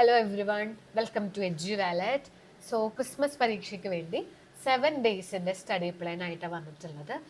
Hello everyone welcome to Edge Wallet so Christmas പരീക്ഷയ്ക്ക് വേണ്ടി seven ഡേയ്സിന്റെ study plan ആയിട്ടാണ് വന്നിട്ടുള്ളത്.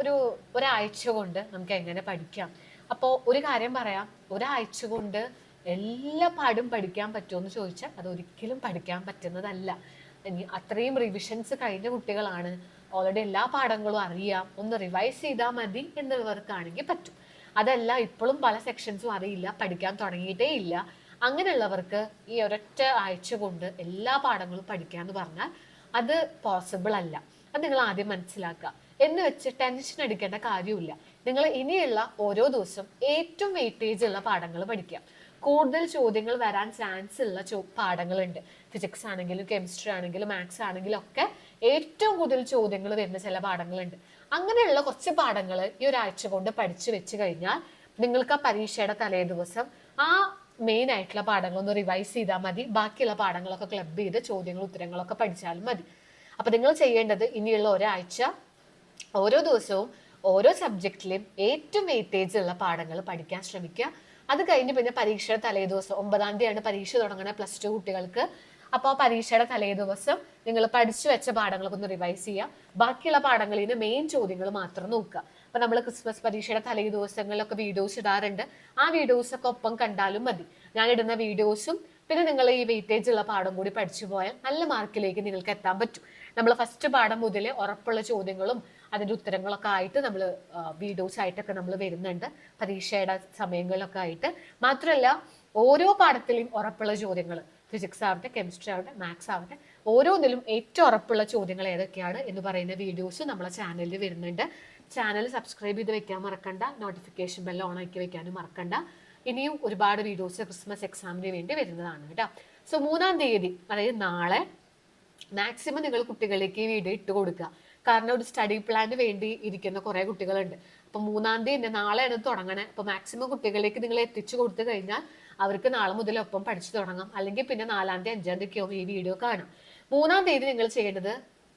ഒരു ഒരാഴ്ച കൊണ്ട് നമുക്ക് എങ്ങനെ പഠിക്കാം? അപ്പോൾ ഒരു കാര്യം പറയാം. ഒരാഴ്ച കൊണ്ട് എല്ലാ പാടും പഠിക്കാൻ പറ്റുമെന്ന് ചോദിച്ചാൽ അത് ഒരിക്കലും പഠിക്കാൻ പറ്റുന്നതല്ല. ഇനി അത്രയും റിവിഷൻസ് കഴിഞ്ഞ കുട്ടികളാണ്. ഓൾറെഡി എല്ലാ പാഠങ്ങളും അറിയാം. ഒന്ന് റിവൈസ് ചെയ്താൽ മതി എന്നുള്ളവർക്കാണെങ്കിൽ പറ്റും. അതല്ല ഇപ്പോഴും പല സെക്ഷൻസും അറിയില്ല പഠിക്കാൻ തുടങ്ങിയിട്ടേ ഇല്ല. അങ്ങനെയുള്ളവർക്ക് ഈ ഒരൊറ്റ ആഴ്ച കൊണ്ട് എല്ലാ പാഠങ്ങളും പഠിക്കുക എന്ന് പറഞ്ഞാൽ അത് പോസിബിൾ അല്ല. അത് നിങ്ങൾ ആദ്യം മനസ്സിലാക്കുക. എന്ന് വെച്ച് ടെൻഷൻ അടിക്കേണ്ട കാര്യമില്ല നിങ്ങൾ ഇനിയുള്ള ഓരോ ദിവസം ഏറ്റവും വെയിറ്റേജ് ഉള്ള പാഠങ്ങൾ പഠിക്കുക. കൂടുതൽ ചോദ്യങ്ങൾ വരാൻ ചാൻസ് ഉള്ള ചോ പാഠങ്ങളുണ്ട്. ഫിസിക്സ് ആണെങ്കിലും കെമിസ്ട്രി ആണെങ്കിലും മാത്സ് ആണെങ്കിലും ഒക്കെ ഏറ്റവും കൂടുതൽ ചോദ്യങ്ങൾ വരുന്ന ചില പാഠങ്ങളുണ്ട്. അങ്ങനെയുള്ള കുറച്ച് പാഠങ്ങൾ ഈ ഒരാഴ്ച കൊണ്ട് പഠിച്ചു വെച്ച് കഴിഞ്ഞാൽ നിങ്ങൾക്ക് ആ പരീക്ഷയുടെ തലേ ദിവസം ആ മെയിൻ ആയിട്ടുള്ള പാഠങ്ങളൊന്ന് റിവൈസ് ചെയ്താൽ മതി. ബാക്കിയുള്ള പാഠങ്ങളൊക്കെ ക്ലബ് ചെയ്ത് ചോദ്യങ്ങളും ഉത്തരങ്ങളൊക്കെ പഠിച്ചാലും മതി. അപ്പൊ നിങ്ങൾ ചെയ്യേണ്ടത് ഇനിയുള്ള ഒരാഴ്ച ഓരോ ദിവസവും ഓരോ സബ്ജക്റ്റിലെയും ഏറ്റവും വെയിറ്റേജ് ഉള്ള പാഠങ്ങൾ പഠിക്കാൻ ശ്രമിക്കുക. അത് കഴിഞ്ഞ് പിന്നെ പരീക്ഷയുടെ തലേ ദിവസം ഒമ്പതാം തീയതിയാണ് പരീക്ഷ തുടങ്ങുന്നത് പ്ലസ് ടു കുട്ടികൾക്ക്. അപ്പോൾ പരീക്ഷയുടെ തലേ ദിവസം നിങ്ങൾ പഠിച്ചു വെച്ച പാഠങ്ങളൊക്കെ ഒന്ന് റിവൈസ് ചെയ്യുക. ബാക്കിയുള്ള പാഠങ്ങളിൽ നിന്ന് മെയിൻ ചോദ്യങ്ങൾ മാത്രം നോക്കുക. അപ്പൊ നമ്മൾ ക്രിസ്മസ് പരീക്ഷയുടെ തലേ ദിവസങ്ങളിലൊക്കെ വീഡിയോസ് ഇടാറുണ്ട്. ആ വീഡിയോസ് ഒക്കെ ഒപ്പം കണ്ടാലും മതി. ഞാൻ ഇടുന്ന വീഡിയോസും പിന്നെ നിങ്ങൾ ഈ വെയിറ്റേജ് ഉള്ള പാഠം കൂടി പഠിച്ചു പോയാൽ നല്ല മാർക്കിലേക്ക് നിങ്ങൾക്ക് എത്താൻ പറ്റും. നമ്മൾ ഫസ്റ്റ് പാഠം മുതൽ ഉറപ്പുള്ള ചോദ്യങ്ങളും അതിന്റെ ഉത്തരങ്ങളൊക്കെ ആയിട്ട് നമ്മൾ വീഡിയോസ് ആയിട്ടൊക്കെ നമ്മൾ വരുന്നുണ്ട്. പരീക്ഷയുടെ സമയങ്ങളിലൊക്കെ ആയിട്ട്. മാത്രമല്ല ഓരോ പാഠത്തിലെയും ഉറപ്പുള്ള ചോദ്യങ്ങൾ ഫിസിക്സ് ആവട്ടെ കെമിസ്ട്രി ആവട്ടെ മാത്സ് ആവട്ടെ ഓരോന്നിലും ഏറ്റവും ഉറപ്പുള്ള ചോദ്യങ്ങൾ ഏതൊക്കെയാണ് എന്ന് പറയുന്ന വീഡിയോസ് നമ്മളെ ചാനലിൽ വരുന്നുണ്ട്. ചാനൽ സബ്സ്ക്രൈബ് ചെയ്ത് വെക്കാൻ മറക്കണ്ട. നോട്ടിഫിക്കേഷൻ ബെൽ ഓൺ ആക്കി വെക്കാനും മറക്കണ്ട. ഇനിയും ഒരുപാട് വീഡിയോസ് ക്രിസ്മസ് എക്സാമിന് വേണ്ടി വരുന്നതാണ് കേട്ടോ. സോ മൂന്നാം തീയതി അതായത് നാളെ മാക്സിമം നിങ്ങൾ കുട്ടികളിലേക്ക് ഈ വീഡിയോ ഇട്ട് കൊടുക്കുക. കാരണം ഒരു സ്റ്റഡി പ്ലാന് വേണ്ടി ഇരിക്കുന്ന കുറേ കുട്ടികളുണ്ട്. അപ്പൊ മൂന്നാം തീയതി തന്നെ നാളെയാണ് തുടങ്ങണേ. അപ്പൊ മാക്സിമം കുട്ടികളിലേക്ക് നിങ്ങൾ എത്തിച്ചു കൊടുത്തു കഴിഞ്ഞാൽ അവർക്ക് നാളെ മുതൽ ഒപ്പം പഠിച്ചു തുടങ്ങാം. അല്ലെങ്കിൽ പിന്നെ നാലാം തീയതി അഞ്ചാം തീയതി ഈ വീഡിയോ കാണാം. മൂന്നാം തീയതി നിങ്ങൾ ചെയ്യേണ്ടത്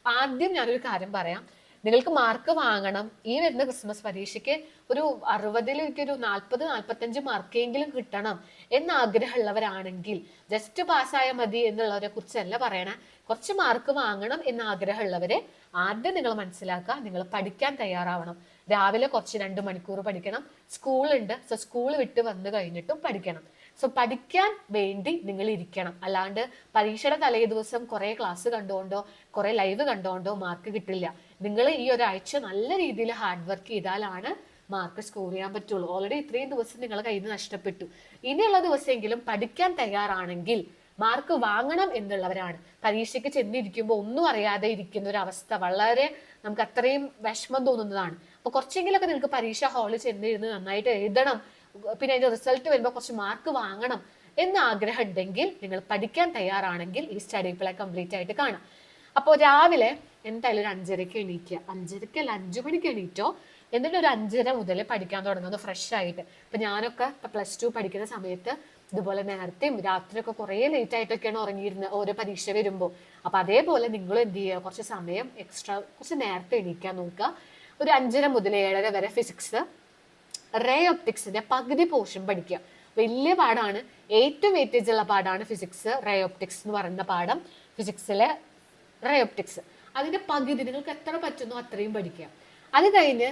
ആദ്യം ഞാനൊരു കാര്യം പറയാം. നിങ്ങൾക്ക് മാർക്ക് വാങ്ങണം. ഈ വരുന്ന ക്രിസ്മസ് പരീക്ഷയ്ക്ക് ഒരു അറുപതിലേക്ക് ഒരു നാൽപ്പത് നാൽപ്പത്തഞ്ച് മാർക്കെങ്കിലും കിട്ടണം എന്ന് ആഗ്രഹമുള്ളവരാണെങ്കിൽ ജസ്റ്റ് പാസ്സായാൽ മതി എന്നുള്ളവരെ കുറിച്ചല്ല പറയണേ. കുറച്ച് മാർക്ക് വാങ്ങണം എന്ന് ആഗ്രഹമുള്ളവരെ ആദ്യം നിങ്ങൾ മനസ്സിലാക്കുക നിങ്ങൾ പഠിക്കാൻ തയ്യാറാവണം. രാവിലെ കുറച്ച് രണ്ട് മണിക്കൂർ പഠിക്കണം. സ്കൂളുണ്ട് സോ സ്കൂൾ വിട്ട് വന്നു കഴിഞ്ഞിട്ടും പഠിക്കണം. സോ പഠിക്കാൻ വേണ്ടി നിങ്ങൾ ഇരിക്കണം. അല്ലാണ്ട് പരീക്ഷയുടെ തലേ ദിവസം കുറെ ക്ലാസ് കണ്ടുകൊണ്ടോ കുറെ ലൈവ് കണ്ടുകൊണ്ടോ മാർക്ക് കിട്ടില്ല. നിങ്ങൾ ഈ ഒരാഴ്ച നല്ല രീതിയിൽ ഹാർഡ് വർക്ക് ചെയ്താലാണ് മാർക്ക് സ്കോർ ചെയ്യാൻ പറ്റുള്ളൂ. ഓൾറെഡി ഇത്രയും ദിവസം നിങ്ങൾ കയ്യിൽ നിന്ന് നഷ്ടപ്പെട്ടു. ഇനിയുള്ള ദിവസമെങ്കിലും പഠിക്കാൻ തയ്യാറാണെങ്കിൽ മാർക്ക് വാങ്ങണം എന്നുള്ളവരാണ്. പരീക്ഷയ്ക്ക് ചെന്നിരിക്കുമ്പോൾ ഒന്നും അറിയാതെ ഇരിക്കുന്ന ഒരു അവസ്ഥ വളരെ നമുക്ക് അത്രയും വിഷമം തോന്നുന്നതാണ്. അപ്പൊ കുറച്ചെങ്കിലൊക്കെ നിങ്ങൾക്ക് പരീക്ഷ ഹാളിൽ ചെന്നിരുന്ന് നന്നായിട്ട് എഴുതണം. പിന്നെ അതിന്റെ റിസൾട്ട് വരുമ്പോൾ കുറച്ച് മാർക്ക് വാങ്ങണം എന്ന് ആഗ്രഹം ഉണ്ടെങ്കിൽ നിങ്ങൾ പഠിക്കാൻ തയ്യാറാണെങ്കിൽ ഈ സ്റ്റഡി പ്ലാൻ കംപ്ലീറ്റ് ആയിട്ട് കാണാം. അപ്പോൾ രാവിലെ എന്തായാലും ഒരു അഞ്ചരയ്ക്ക് എണീക്കുക. അഞ്ചരയ്ക്ക് അല്ല അഞ്ചു മണിക്ക് എണീറ്റോ? എന്നിട്ട് ഒരു അഞ്ചര മുതൽ പഠിക്കാൻ തുടങ്ങുന്നത് ഫ്രഷ് ആയിട്ട്. ഇപ്പം ഞാനൊക്കെ ഇപ്പം പ്ലസ് ടു പഠിക്കുന്ന സമയത്ത് ഇതുപോലെ നേരത്തെയും രാത്രിയൊക്കെ കുറേ ലേറ്റ് ആയിട്ടൊക്കെയാണ് ഉറങ്ങിയിരുന്നത് ഓരോ പരീക്ഷ വരുമ്പോൾ അപ്പം അതേപോലെ നിങ്ങൾ എന്ത് ചെയ്യുക? കുറച്ച് സമയം എക്സ്ട്രാ കുറച്ച് നേരത്തെ എണീക്കാൻ നോക്കുക. ഒരു അഞ്ചര മുതൽ ഏഴര വരെ ഫിസിക്സ് റേ ഒപ്റ്റിക്സിന്റെ പകുതി പോർഷൻ പഠിക്കുക. വലിയ പാടാണ് ഏറ്റവും വെയിറ്റേജ് ഉള്ള പാടാണ് ഫിസിക്സ് റേ ഒപ്റ്റിക്സ് എന്ന് പറയുന്ന പാഠം. ഫിസിക്സിലെ റേ ഒപ്റ്റിക്സ് അതിന്റെ പകുതി നിങ്ങൾക്ക് എത്ര പറ്റുന്നു അത്രയും പഠിക്കുക. അത് കഴിഞ്ഞ്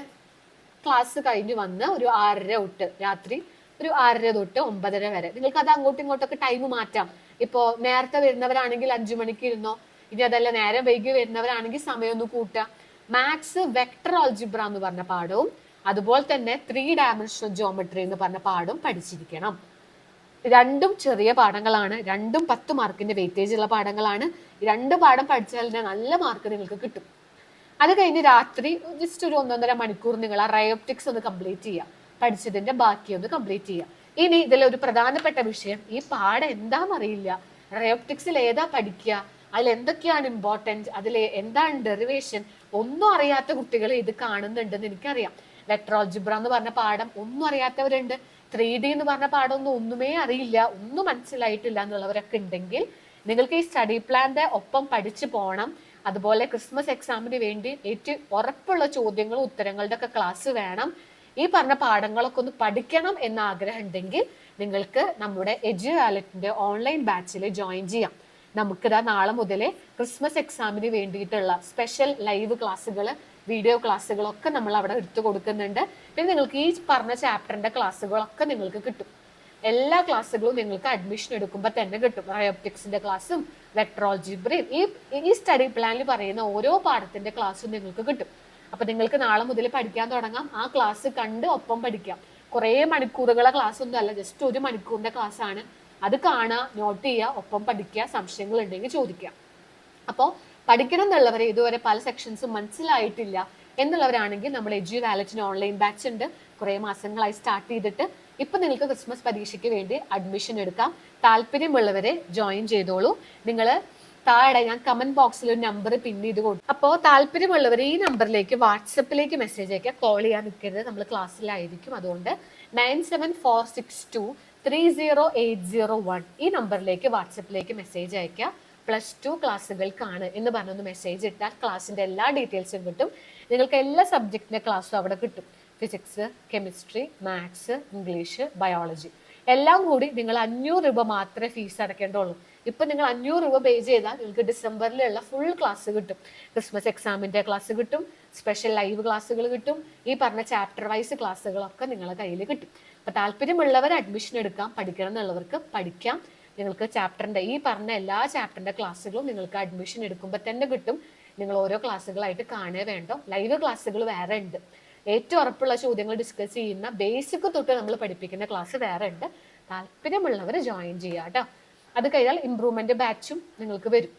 ക്ലാസ് കഴിഞ്ഞ് വന്ന് ഒരു ആറര തൊട്ട് രാത്രി ഒരു ആറര തൊട്ട് ഒമ്പതര വരെ. നിങ്ങൾക്ക് അത് അങ്ങോട്ടും ഇങ്ങോട്ടൊക്കെ ടൈം മാറ്റാം. ഇപ്പോൾ നേരത്തെ വരുന്നവരാണെങ്കിൽ അഞ്ചു മണിക്ക് ഇരുന്നോ? ഇനി അതല്ല നേരം വൈകി വരുന്നവരാണെങ്കിൽ സമയം ഒന്ന് കൂട്ടുക. മാത്സ് വെക്ടർ ഓൾജിബ്ര എന്ന് പറഞ്ഞ പാഠവും അതുപോലെ തന്നെ ത്രീ ഡയമെൻഷണൽ ജോമെട്രി എന്ന് പറഞ്ഞ പാഠവും പഠിച്ചിരിക്കണം. രണ്ടും ചെറിയ പാഠങ്ങളാണ്. രണ്ടും പത്ത് മാർക്കിന്റെ വെയിറ്റേജ് ഉള്ള പാഠങ്ങളാണ്. രണ്ട് പാഠം പഠിച്ചാൽ തന്നെ നല്ല മാർക്ക് നിങ്ങൾക്ക് കിട്ടും. അത് കഴിഞ്ഞ് രാത്രി ജസ്റ്റ് ഒരു ഒന്നൊന്നര മണിക്കൂർ നിങ്ങൾ ആ റയോപ്റ്റിക്സ് ഒന്ന് കംപ്ലീറ്റ് ചെയ്യുക. പഠിച്ചതിന്റെ ബാക്കി ഒന്ന് കംപ്ലീറ്റ് ചെയ്യുക. ഇനി ഇതിൽ ഒരു പ്രധാനപ്പെട്ട വിഷയം ഈ പാഠം എന്താണെന്ന് അറിയില്ല റയോപ്റ്റിക്സിൽ ഏതാ പഠിക്കുക? അതിൽ എന്തൊക്കെയാണ് ഇമ്പോർട്ടന്റ് അതിൽ എന്താണ് ഡെറിവേഷൻ ഒന്നും അറിയാത്ത കുട്ടികൾ ഇത് കാണുന്നുണ്ടെന്ന് എനിക്കറിയാം. വെട്രോൾജിബ്ര എന്ന് പറഞ്ഞ പാഠം ഒന്നും അറിയാത്തവരുണ്ട്. ത്രീ ഡി എന്ന് പറഞ്ഞ പാഠമൊന്നും ഒന്നുമേ അറിയില്ല ഒന്നും മനസ്സിലായിട്ടില്ല എന്നുള്ളവരൊക്കെ ഉണ്ടെങ്കിൽ നിങ്ങൾക്ക് ഈ സ്റ്റഡി പ്ലാന്റെ ഒപ്പം പഠിച്ചു പോകണം അതുപോലെ ക്രിസ്മസ് എക്സാമിന് വേണ്ടി ഏറ്റവും ഉറപ്പുള്ള ചോദ്യങ്ങളും ഉത്തരങ്ങളുടെ ഒക്കെ ക്ലാസ് വേണം. ഈ പറഞ്ഞ പാഠങ്ങളൊക്കെ ഒന്ന് പഠിക്കണം എന്ന ആഗ്രഹം ഉണ്ടെങ്കിൽ നിങ്ങൾക്ക് നമ്മുടെ എജു വാലറ്റിന്റെ ഓൺലൈൻ ബാച്ചിൽ ജോയിൻ ചെയ്യാം. നമുക്കിതാ നാളെ മുതൽ ക്രിസ്മസ് എക്സാമിന് വേണ്ടിയിട്ടുള്ള സ്പെഷ്യൽ ലൈവ് ക്ലാസ്സുകൾ വീഡിയോ ക്ലാസ്സുകളൊക്കെ നമ്മൾ അവിടെ എടുത്തു കൊടുക്കുന്നുണ്ട്. പിന്നെ നിങ്ങൾക്ക് ഈ പറഞ്ഞ ചാപ്റ്ററിന്റെ ക്ലാസ്സുകളൊക്കെ നിങ്ങൾക്ക് കിട്ടും. എല്ലാ ക്ലാസ്സുകളും നിങ്ങൾക്ക് അഡ്മിഷൻ എടുക്കുമ്പോൾ തന്നെ കിട്ടും. റയോപ്റ്റിക്സിന്റെ ക്ലാസ്സും വെക്ട്രോൾജിബ്രയും ഈ ഈ സ്റ്റഡി പ്ലാനിൽ പറയുന്ന ഓരോ പാഠത്തിന്റെ ക്ലാസ്സും നിങ്ങൾക്ക് കിട്ടും. അപ്പൊ നിങ്ങൾക്ക് നാളെ മുതൽ പഠിക്കാൻ തുടങ്ങാം. ആ ക്ലാസ് കണ്ട് ഒപ്പം പഠിക്കാം. കുറേ മണിക്കൂറുകളെ ക്ലാസ് ഒന്നും അല്ല ജസ്റ്റ് ഒരു മണിക്കൂറിന്റെ ക്ലാസ് ആണ്. അത് കാണുക നോട്ട് ചെയ്യുക ഒപ്പം പഠിക്കുക സംശയങ്ങൾ ഉണ്ടെങ്കിൽ ചോദിക്കുക. അപ്പോൾ പഠിക്കണം എന്നുള്ളവരെ ഇതുവരെ പല സെക്ഷൻസും മനസ്സിലായിട്ടില്ല എന്നുള്ളവരാണെങ്കിൽ നമ്മൾ എജു വാലറ്റിന് ഓൺലൈൻ ബാച്ച് ഉണ്ട്. കുറേ മാസങ്ങളായി സ്റ്റാർട്ട് ചെയ്തിട്ട് ഇപ്പൊ നിങ്ങൾക്ക് ക്രിസ്മസ് പരീക്ഷയ്ക്ക് വേണ്ടി അഡ്മിഷൻ എടുക്കാം. താല്പര്യമുള്ളവരെ ജോയിൻ ചെയ്തോളൂ. നിങ്ങൾ താഴെ ഞാൻ കമന്റ് ബോക്സിൽ ഒരു നമ്പർ പിൻ ചെയ്ത് കൊടുക്കും അപ്പോൾ താല്പര്യമുള്ളവർ ഈ നമ്പറിലേക്ക് വാട്സപ്പിലേക്ക് മെസ്സേജ് അയക്കുക. കോൾ ചെയ്യാൻ നിൽക്കരുത്. നമ്മൾ ക്ലാസ്സിലായിരിക്കും അതുകൊണ്ട് nine seven four six two three zero eight zero one ഈ നമ്പറിലേക്ക് വാട്സപ്പിലേക്ക് മെസ്സേജ് അയക്കുക. പ്ലസ് ടു ക്ലാസ്സുകൾക്കാണ് എന്ന് പറഞ്ഞൊന്ന് മെസ്സേജ് ഇട്ടാൽ ക്ലാസ്സിന്റെ എല്ലാ ഡീറ്റെയിൽസും കിട്ടും. നിങ്ങൾക്ക് എല്ലാ സബ്ജക്റ്റിന്റെ ക്ലാസ്സും അവിടെ കിട്ടും. Physics chemistry maths English biology എല്ലാം കൂടി നിങ്ങൾ അഞ്ഞൂറ് രൂപ മാത്രമേ ഫീസ് അടയ്ക്കേണ്ടുള്ളൂ. ഇപ്പം നിങ്ങൾ അഞ്ഞൂറ് രൂപ പേ ചെയ്താൽ നിങ്ങൾക്ക് ഡിസംബറിലുള്ള ഫുൾ ക്ലാസ് കിട്ടും. ക്രിസ്മസ് എക്സാമിന്റെ ക്ലാസ് കിട്ടും. സ്പെഷ്യൽ ലൈവ് ക്ലാസ്സുകൾ കിട്ടും. ഈ പറഞ്ഞ ചാപ്റ്റർ വൈസ് ക്ലാസ്സുകളൊക്കെ നിങ്ങളെ കയ്യിൽ കിട്ടും. അപ്പോൾ താല്പര്യമുള്ളവർ അഡ്മിഷൻ എടുക്കാം പഠിക്കണം എന്നുള്ളവർക്ക് പഠിക്കാം. നിങ്ങൾക്ക് ചാപ്റ്ററിന്റെ ഈ പറഞ്ഞ എല്ലാ ചാപ്റ്ററിന്റെ ക്ലാസ്സുകളും നിങ്ങൾക്ക് അഡ്മിഷൻ എടുക്കുമ്പോൾ തന്നെ കിട്ടും. നിങ്ങൾ ഓരോ ക്ലാസ്സുകളായിട്ട് കാണുക വേണ്ടോ? ലൈവ് ക്ലാസ്സുകൾ വേറെ ഉണ്ട്. ഏറ്റവും ഉറപ്പുള്ള ചോദ്യങ്ങൾ ഡിസ്കസ് ചെയ്യുന്ന ബേസിക് തൊട്ട് നമ്മൾ പഠിപ്പിക്കുന്ന ക്ലാസ് വേറെ ഉണ്ട്. താല്പര്യമുള്ളവർ ജോയിൻ ചെയ്യുക കേട്ടോ അത് കഴിഞ്ഞാൽ ഇമ്പ്രൂവ്മെന്റ് ബാച്ചും നിങ്ങൾക്ക് വരും.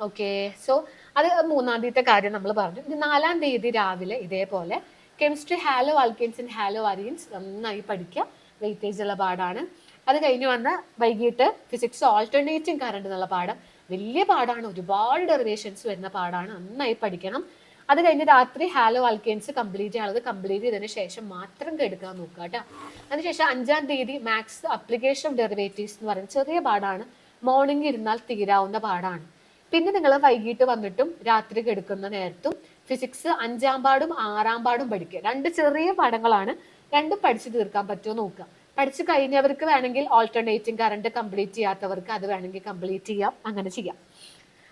ഓക്കെ സോ അത് മൂന്നാമത്തെ കാര്യം നമ്മൾ പറഞ്ഞു. ഇത് നാലാം തീയതി രാവിലെ ഇതേപോലെ. Chemistry haloalkanes and haloarenes നന്നായി പഠിക്കുക. വെയിറ്റേജ് ഉള്ള പാടാണ് അത് കഴിഞ്ഞ് വന്ന വൈകിട്ട് ഫിസിക്സ് ഓൾട്ടർനേറ്റിംഗ് കറണ്ട് എന്നുള്ള പാഠം. വലിയ പാഠമാണ് ഒരുപാട് ഡെറിവേഷൻസ് വരുന്ന പാടാണ് നന്നായി പഠിക്കണം. അത് കഴിഞ്ഞ് രാത്രി ഹാലോ ആൽക്കെയിൻസ് കംപ്ലീറ്റ് ചെയ്യാനുള്ളത് കംപ്ലീറ്റ് ചെയ്തതിന് ശേഷം മാത്രം കെടുക്കാൻ നോക്കുക കേട്ടോ. അതിനുശേഷം അഞ്ചാം തീയതി മാത്സ് അപ്ലിക്കേഷൻ ഓഫ് ഡെറിവേറ്റീവ്സ് എന്ന് പറയുന്ന ചെറിയ പാടാണ് മോർണിംഗ് ഇരുന്നാൽ തീരാവുന്ന പാടാണ് പിന്നെ നിങ്ങൾ വൈകിട്ട് വന്നിട്ടും രാത്രി കെടുക്കുന്ന നേരത്തും ഫിസിക്സ് അഞ്ചാം പാടും ആറാം പാടും പഠിക്കുക. രണ്ട് ചെറിയ പാഠങ്ങളാണ്. രണ്ടും പഠിച്ചു തീർക്കാൻ പറ്റുമോ നോക്കുക. പഠിച്ചു കഴിഞ്ഞവർക്ക് വേണമെങ്കിൽ ഓൾട്ടർനേറ്റിംഗ് കറണ്ട് കംപ്ലീറ്റ് ചെയ്യാത്തവർക്ക് അത് വേണമെങ്കിൽ കംപ്ലീറ്റ് ചെയ്യാം. അങ്ങനെ ചെയ്യാം.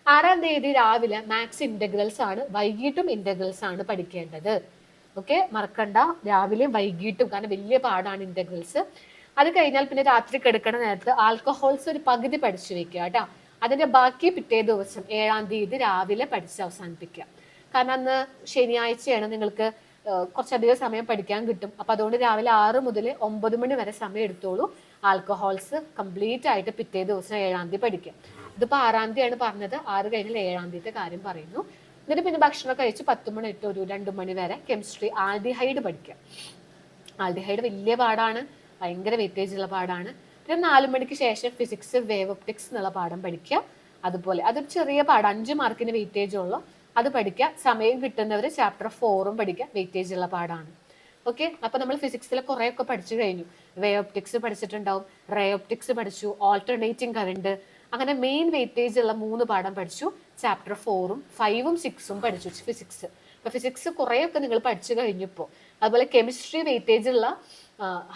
ആറാം തീയതി രാവിലെ മാത്സ് ഇന്റഗ്രൽസ് ആണ് വൈകിട്ടും ഇന്റഗ്രൽസ് ആണ് പഠിക്കേണ്ടത്. ഓക്കെ മറക്കണ്ട. രാവിലെയും വൈകിട്ടും കാരണം വലിയ പാടാണ് ഇന്റഗ്രൽസ് അത് കഴിഞ്ഞാൽ പിന്നെ രാത്രി കിടക്കണ നേരത്ത് ആൽക്കഹോൾസ് ഒരു പകുതി പഠിച്ചു വെക്കുക കേട്ടോ. അതിന്റെ ബാക്കി പിറ്റേ ദിവസം ഏഴാം തീയതി രാവിലെ പഠിച്ച് അവസാനിപ്പിക്കുക. കാരണം അന്ന് ശനിയാഴ്ചയാണ് നിങ്ങൾക്ക് കുറച്ചധികം സമയം പഠിക്കാൻ കിട്ടും. അപ്പൊ അതുകൊണ്ട് രാവിലെ ആറ് മുതൽ ഒമ്പത് മണി വരെ സമയം എടുത്തോളൂ. ആൽക്കഹോൾസ് കംപ്ലീറ്റ് ആയിട്ട് പിറ്റേ ദിവസം ഏഴാം തീയതി പഠിക്കാം. ഇതിപ്പോ ആറാം തീയതിയാണ് പറഞ്ഞത്. ആറ് കഴിഞ്ഞാൽ ഏഴാം തീയതി കാര്യം പറയുന്നു. എന്നിട്ട് പിന്നെ ഭക്ഷണം കഴിച്ച് പത്ത് മണി ഇട്ട് ഒരു രണ്ട് മണി വരെ കെമിസ്ട്രി ആൽഡിഹൈഡ് പഠിക്കാം. ആൽഡിഹൈഡ് വലിയ പാടാണ്. ഭയങ്കര വെയിറ്റേജ് ഉള്ള പാടാണ്. പിന്നെ നാല് മണിക്ക് ശേഷം ഫിസിക്സ് വേവ് ഒപ്റ്റിക്സ് എന്നുള്ള പാഠം പഠിക്കുക അതുപോലെ അതൊരു ചെറിയ പാഠം അഞ്ച് മാർക്കിന് വെയിറ്റേജ് ഉള്ളു. അത് പഠിക്കുക സമയം കിട്ടുന്നവർ ചാപ്റ്റർ ഫോറും പഠിക്കുക വെയിറ്റേജ് ഉള്ള പാടാണ്. ഓക്കെ അപ്പൊ നമ്മൾ ഫിസിക്സിലെ കുറെ ഒക്കെ പഠിച്ചു കഴിഞ്ഞു. വേ ഓപ്റ്റിക്സ് പഠിച്ചിട്ടുണ്ടാവും. റേ ഓപ്റ്റിക്സ് പഠിച്ചു. ഓൾട്ടർനേറ്റിംഗ് കറണ്ട് അങ്ങനെ മെയിൻ വെയിറ്റേജ് ഉള്ള മൂന്ന് പാഠം പഠിച്ചു. ചാപ്റ്റർ ഫോറും ഫൈവും സിക്സും പഠിച്ചു ഫിസിക്സ് അപ്പൊ ഫിസിക്സ് കുറേയൊക്കെ നിങ്ങൾ പഠിച്ചു കഴിഞ്ഞപ്പോൾ അതുപോലെ കെമിസ്ട്രി വെയിറ്റേജ് ഉള്ള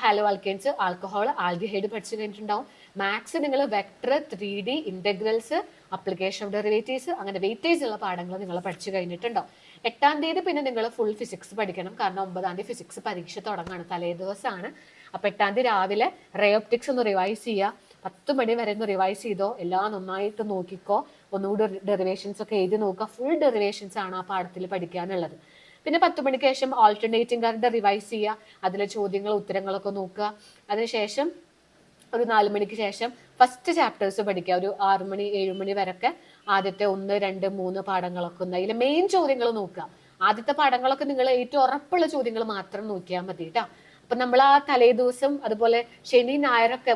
ഹാലോ ആൽക്കേൻസ് ആൽക്കഹോൾ ആൽഡിഹൈഡ് പഠിച്ചു കഴിഞ്ഞിട്ടുണ്ടാവും. മാത്സ് നിങ്ങൾ vector three D integrals application of derivatives അങ്ങനെ വെയിറ്റേജ് ഉള്ള പാഠങ്ങൾ നിങ്ങൾ പഠിച്ചു കഴിഞ്ഞിട്ടുണ്ടോ എട്ടാം തീയതി പിന്നെ നിങ്ങൾ ഫുൾ ഫിസിക്സ് പഠിക്കണം. കാരണം ഒമ്പതാം തീയതി ഫിസിക്സ് പരീക്ഷ തുടങ്ങാണ്. തലേ ദിവസമാണ് അപ്പൊ എട്ടാം തീയതി രാവിലെ റേയോപ്റ്റിക്സ് ഒന്ന് റിവൈസ് ചെയ്യുക പത്ത് മണി വരെ ഒന്ന് റിവൈസ് ചെയ്തോ? എല്ലാം നന്നായിട്ട് നോക്കിക്കോ. ഒന്നുകൂടി ഡെറിവേഷൻസ് ഒക്കെ എഴുതി നോക്കുക. ഫുൾ ഡെറിവേഷൻസ് ആണ് ആ പാഠത്തിൽ പഠിക്കാനുള്ളത് പിന്നെ പത്ത് മണിക്ക് ശേഷം ആൾട്ടർനേറ്റിംഗ് കറണ്ട് റിവൈസ് ചെയ്യുക അതിലെ ചോദ്യങ്ങൾ ഉത്തരങ്ങളൊക്കെ നോക്കുക. അതിനുശേഷം ഒരു നാല് മണിക്ക് ശേഷം ഫസ്റ്റ് ചാപ്റ്റേഴ്സ് പഠിക്കുക. ഒരു ആറു മണി ഏഴു മണി വരെയൊക്കെ ആദ്യത്തെ ഒന്ന് രണ്ട് മൂന്ന് പാഠങ്ങളൊക്കെ ഒന്ന്. അതിലെ മെയിൻ ചോദ്യങ്ങൾ നോക്കുക. ആദ്യത്തെ പാഠങ്ങളൊക്കെ നിങ്ങൾ ഏറ്റവും ഉറപ്പുള്ള ചോദ്യങ്ങൾ മാത്രം നോക്കിയാൽ മതി കേട്ടോ അപ്പൊ നമ്മൾ ആ തലേ ദിവസം അതുപോലെ ശനി ഞായറൊക്കെ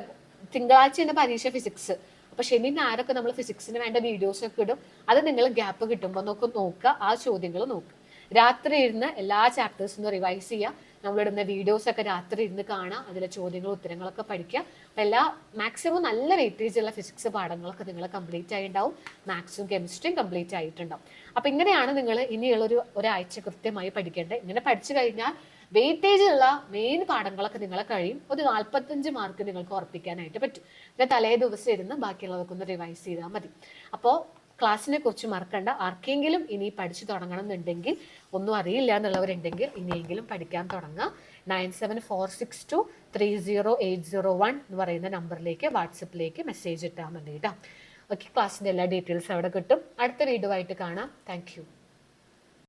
തിങ്കളാഴ്ച തന്നെ പരീക്ഷ ഫിസിക്സ് അപ്പൊ ശനി ഞായറൊക്കെ നമ്മൾ ഫിസിക്സിന് വേണ്ട വീഡിയോസ് ഒക്കെ ഇടും. അത് നിങ്ങൾ ഗ്യാപ്പ് കിട്ടുമ്പോൾ നോക്ക് നോക്കുക. ആ ചോദ്യങ്ങൾ നോക്കുക രാത്രി ഇരുന്ന് എല്ലാ ചാപ്റ്റേഴ്സും റിവൈസ് ചെയ്യുക. നമ്മളിടുന്ന വീഡിയോസ് ഒക്കെ രാത്രി ഇരുന്ന് കാണുക അതിലെ ചോദ്യങ്ങളും ഉത്തരങ്ങളൊക്കെ പഠിക്കുക അപ്പൊ എല്ലാ മാക്സിമം നല്ല വെയിറ്റേജ് ഉള്ള ഫിസിക്സ് പാഠങ്ങളൊക്കെ നിങ്ങൾ കംപ്ലീറ്റ് ആയി ഉണ്ടാവും മാത്സും കെമിസ്ട്രിയും കംപ്ലീറ്റ് ആയിട്ടുണ്ടാവും. അപ്പൊ ഇങ്ങനെയാണ് നിങ്ങൾ ഇനിയുള്ളൊരു ഒരാഴ്ച കൃത്യമായി പഠിക്കേണ്ടത്. ഇങ്ങനെ പഠിച്ചു കഴിഞ്ഞാൽ വെയിറ്റേജിലുള്ള മെയിൻ പാഠങ്ങളൊക്കെ നിങ്ങളെ കഴിയും. ഒരു നാൽപ്പത്തഞ്ച് മാർക്ക് നിങ്ങൾക്ക് ഉറപ്പിക്കാനായിട്ട് പറ്റും. പിന്നെ തലേ ദിവസം ഇരുന്ന് ബാക്കിയുള്ളതൊക്കെ ഒന്ന് റിവൈസ് ചെയ്താൽ മതി. അപ്പോൾ ക്ലാസ്സിനെ കുറിച്ച് മറക്കണ്ട. ആർക്കെങ്കിലും ഇനി പഠിച്ചു തുടങ്ങണം എന്നുണ്ടെങ്കിൽ ഒന്നും അറിയില്ല എന്നുള്ളവരുണ്ടെങ്കിൽ ഇനിയെങ്കിലും പഠിക്കാൻ തുടങ്ങുക nine seven four six two three zero eight zero one എന്ന് പറയുന്ന നമ്പറിലേക്ക് വാട്സപ്പിലേക്ക് മെസ്സേജ് ഇട്ടാൽ മതി കേട്ടോ. ഓക്കെ ക്ലാസ്സിന്റെ എല്ലാ ഡീറ്റെയിൽസ് അവിടെ കിട്ടും. അടുത്ത വീഡിയോ ആയിട്ട് കാണാം. താങ്ക്